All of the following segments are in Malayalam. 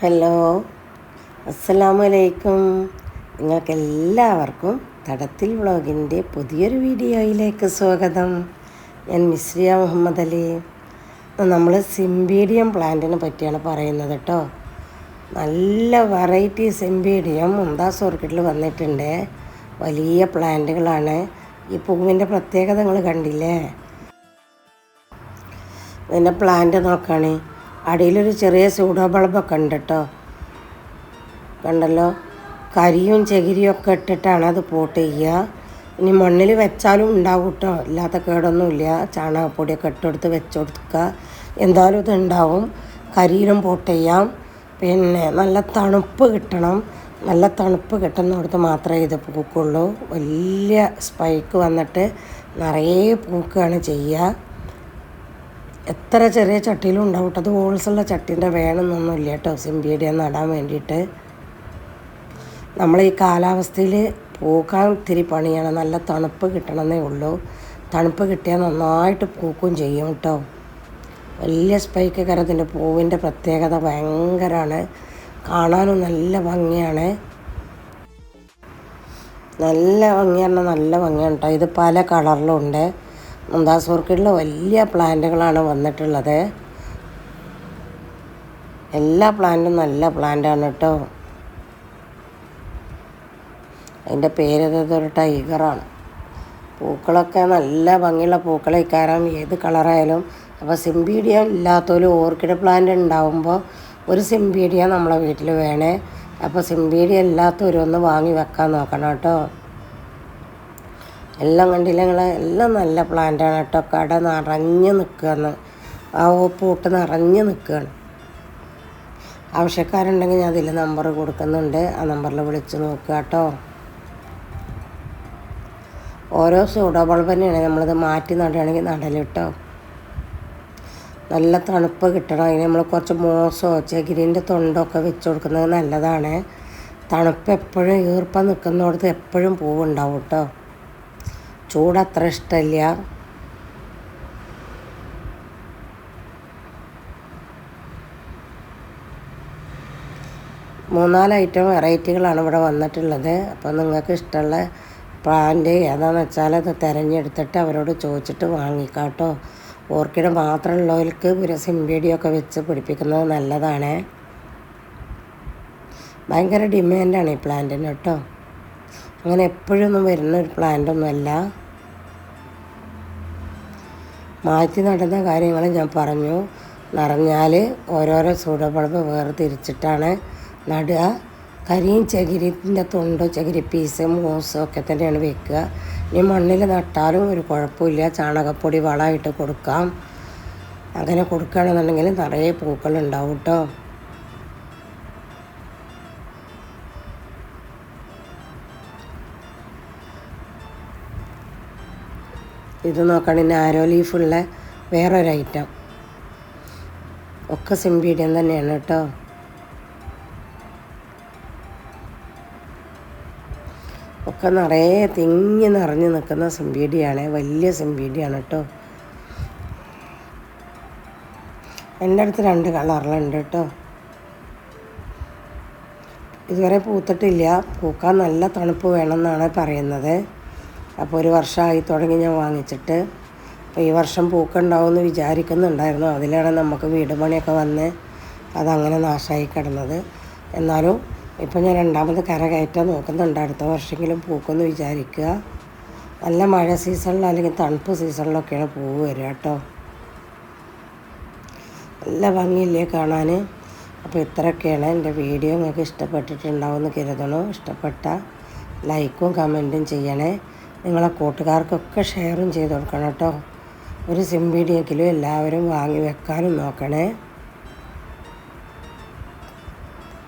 ഹലോ. അസ്സലാമു അലൈക്കും നിങ്ങൾക്ക് എല്ലാവർക്കും തടത്തിൽ വ്ളോഗിന്റെ പുതിയൊരു വീഡിയോയിലേക്ക് സ്വാഗതം. ഞാൻ മിശ്രിയ മുഹമ്മദ് അലി. നമ്മൾ സിംബീഡിയം പ്ലാന്റിനെ പറ്റിയാണ് പറയുന്നത് കേട്ടോ. നല്ല വെറൈറ്റി സിംബീഡിയം മുംതാസ് ഓർക്കിഡിൽ വന്നിട്ടുണ്ട്. വലിയ പ്ലാന്റുകളാണ്. ഈ പൂവിന്റെ പ്രത്യേകത നിങ്ങൾ കണ്ടില്ലേ? ഇതിന്റെ പ്ലാന്റ് നോക്കുകയാണെ അടിയിലൊരു ചെറിയ സൂഡോ ബൾബൊക്കെ ഉണ്ട് കേട്ടോ കണ്ടല്ലോ? കരിയും ചകിരിയും ഒക്കെ ഇട്ടിട്ടാണ് അത് പോട്ട് ചെയ്യുക. ഇനി മണ്ണിൽ വെച്ചാലും ഉണ്ടാവും കേട്ടോ ഇല്ലാത്ത കേടൊന്നുമില്ല. ചാണകപ്പൊടിയൊക്കെ ഇട്ടെടുത്ത് വെച്ച് കൊടുക്കുക. എന്തായാലും ഇത് ഉണ്ടാവും. കരിയിലും പോട്ട് ചെയ്യാം. പിന്നെ നല്ല തണുപ്പ് കിട്ടണം. നല്ല തണുപ്പ് കിട്ടുന്നിടത്ത് മാത്രമേ ഇത് പൂക്കുള്ളൂ. വലിയ സ്പൈക്ക് വന്നിട്ട് നിറയെ പൂക്കുകയാണ് ചെയ്യുക. എത്ര ചെറിയ ചട്ടിയിലും ഉണ്ടാവും കേട്ടോ. അത് ഹോൾസുള്ള ചട്ടീന്റെ വേണമെന്നൊന്നുമില്ല കേട്ടോ. സിംബീഡിയ നടാൻ വേണ്ടിയിട്ട്. നമ്മൾ ഈ കാലാവസ്ഥയിൽ പൂക്കാൻ ഇത്തിരി പണിയാണ്. നല്ല തണുപ്പ് കിട്ടണമെന്നേ ഉള്ളൂ. തണുപ്പ് കിട്ടിയാൽ നന്നായിട്ട് പൂക്കും ചെയ്യും കേട്ടോ. വലിയ സ്പൈക്ക് കരത്തിന്റെ പൂവിന്റെ പ്രത്യേകത ഭയങ്കരമാണ് കാണാനും നല്ല ഭംഗിയാണ്. നല്ല ഭംഗിയാണ് നല്ല ഭംഗിയാണ് കേട്ടോ. ഇത് പല കളറിലും ഉണ്ട്. മുന്താസ് ഓർക്കിഡിൽ വലിയ പ്ലാന്റുകളാണ് വന്നിട്ടുള്ളത്. എല്ലാ പ്ലാന്റും നല്ല പ്ലാന്റാണ് കേട്ടോ അതിന്റെ പേര് ഒരു ടൈഗറാണ്. പൂക്കളൊക്കെ നല്ല ഭംഗിയുള്ള പൂക്കളെ കാരണം ഏത് കളറായാലും. അപ്പോൾ സിംബീഡിയ ഇല്ലാത്തൊരു ഓർക്കിഡ് പ്ലാന്റ് ഉണ്ടാവുമ്പോൾ ഒരു സിംബീഡിയ നമ്മളെ വീട്ടിൽ വേണേ. അപ്പോൾ സിംബീഡിയ ഇല്ലാത്തൊരു ഒന്ന് വാങ്ങി വെക്കാൻ നോക്കണം കേട്ടോ എല്ലാം കണ്ടില്ല. നിങ്ങൾ എല്ലാം നല്ല പ്ലാന്റാണ് കേട്ടോ. കട നിറഞ്ഞ് നിൽക്കുകയാണ് ആ പൂട്ട് നിറഞ്ഞ് നിൽക്കുകയാണ് ആവശ്യക്കാരുണ്ടെങ്കിൽ ഞാൻ അതിൽ നമ്പർ കൊടുക്കുന്നുണ്ട്. ആ നമ്പറിൽ വിളിച്ച് നോക്കുക കേട്ടോ. ഓരോ സൂഡോ ബൾബ് തന്നെയാണ് നമ്മളിത് മാറ്റി നടുകയാണെങ്കിൽ കേട്ടോ. നല്ല തണുപ്പ് കിട്ടണം. അതിന് നമ്മൾ കുറച്ച് മോസോ ചകിരിന്റെ തൊണ്ടൊക്കെ വെച്ച് കൊടുക്കുന്നത് നല്ലതാണ്. തണുപ്പ് എപ്പോഴും ഈർപ്പം നിൽക്കുന്നിടത്ത് എപ്പോഴും പൂവുണ്ടാവും കേട്ടോ. ചൂട് അത്ര ഇഷ്ടമില്ല മൂന്നാൽ ഐറ്റം വെറൈറ്റികളാണ് ഇവിടെ വന്നിട്ടുള്ളത്. അപ്പോൾ നിങ്ങൾക്ക് ഇഷ്ടമുള്ള പ്ലാന്റ് ഏതാണെന്ന് വെച്ചാൽ അത് തിരഞ്ഞെടുത്തിട്ട് അവരോട് ചോദിച്ചിട്ട് വാങ്ങിക്കാട്ടോ ഓർക്കിഡ് മാത്രമുള്ളവർക്ക് ഒരു സിംബീഡിയൊക്കെ വെച്ച് പിടിപ്പിക്കുന്നത് നല്ലതാണ്. ഭയങ്കര ഡിമാൻഡാണ് ഈ പ്ലാന്റിന് കേട്ടോ. അങ്ങനെ എപ്പോഴൊന്നും വരുന്ന ഒരു പ്ലാന്റൊന്നുമല്ല മാറ്റി നടന്ന കാര്യങ്ങൾ ഞാൻ പറഞ്ഞു. നിറഞ്ഞാൽ ഓരോരോ സൂടപ്പളപ്പ് വേർതിരിച്ചിട്ടാണ് നടുക. കരിയും ചകിരിന്റെ തൊണ്ടോ ചകിരി പീസ് മൂസോ ഒക്കെ തന്നെയാണ് വെക്കുക. ഇനി മണ്ണിൽ നട്ടാലും ഒരു കുഴപ്പമില്ല. ചാണകപ്പൊടി വളമായിട്ട് കൊടുക്കാം. അങ്ങനെ കൊടുക്കുകയാണെന്നുണ്ടെങ്കിൽ നിറയെ പൂക്കളുണ്ടാവും കേട്ടോ ഇത് നോക്കുകയാണെങ്കിൽ ആരോ ലീഫുള്ള വേറൊരു ഐറ്റം ഒക്കെ സിംപീഡിയം തന്നെയാണ് കേട്ടോ. ഒക്കെ നിറയെ തിങ്ങി നിറഞ്ഞു നിൽക്കുന്ന സിംപീഡിയാണ് വലിയ സിംപീഡിയാണ് കേട്ടോ. എന്റെ അടുത്ത് രണ്ട് കളറിലുണ്ട് കേട്ടോ. ഇതുവരെ പൂത്തിട്ടില്ല. പൂക്കാൻ നല്ല തണുപ്പ് വേണമെന്നാണ് പറയുന്നത്. അപ്പോൾ ഒരു വർഷമായി തുടങ്ങി ഞാൻ വാങ്ങിച്ചിട്ട്. അപ്പോൾ ഈ വർഷം പൂക്കുണ്ടാവുമെന്ന് വിചാരിക്കുന്നുണ്ടായിരുന്നു. അതിലാണ് നമുക്ക് വീട് പണിയൊക്കെ വന്ന് അതങ്ങനെ നാശമായി കിടന്നത്. എന്നാലും ഇപ്പം ഞാൻ രണ്ടാമത് കര കയറ്റാൻ നോക്കുന്നുണ്ട്. അടുത്ത വർഷമെങ്കിലും പൂക്കുമെന്ന് വിചാരിക്കുക. നല്ല മഴ സീസണിലോ അല്ലെങ്കിൽ തണുപ്പ് സീസണിലൊക്കെയാണ് പൂവ് വരിക കേട്ടോ. നല്ല ഭംഗിയില്ലേ കാണാൻ. അപ്പോൾ ഇത്രയൊക്കെയാണ് എന്റെ വീഡിയോ. നിങ്ങൾക്ക് ഇഷ്ടപ്പെട്ടിട്ടുണ്ടാവുമെന്ന് കരുതണോ ഇഷ്ടപ്പെട്ട ലൈക്കും കമന്റും ചെയ്യണേ. നിങ്ങളെ കൂട്ടുകാർക്കൊക്കെ ഷെയറും ചെയ്ത് കൊടുക്കണം കേട്ടോ. ഒരു സിംബീഡിയെങ്കിലും എല്ലാവരും വാങ്ങി വെക്കാനും നോക്കണേ.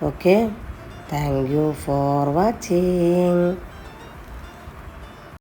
Okay thank you for watching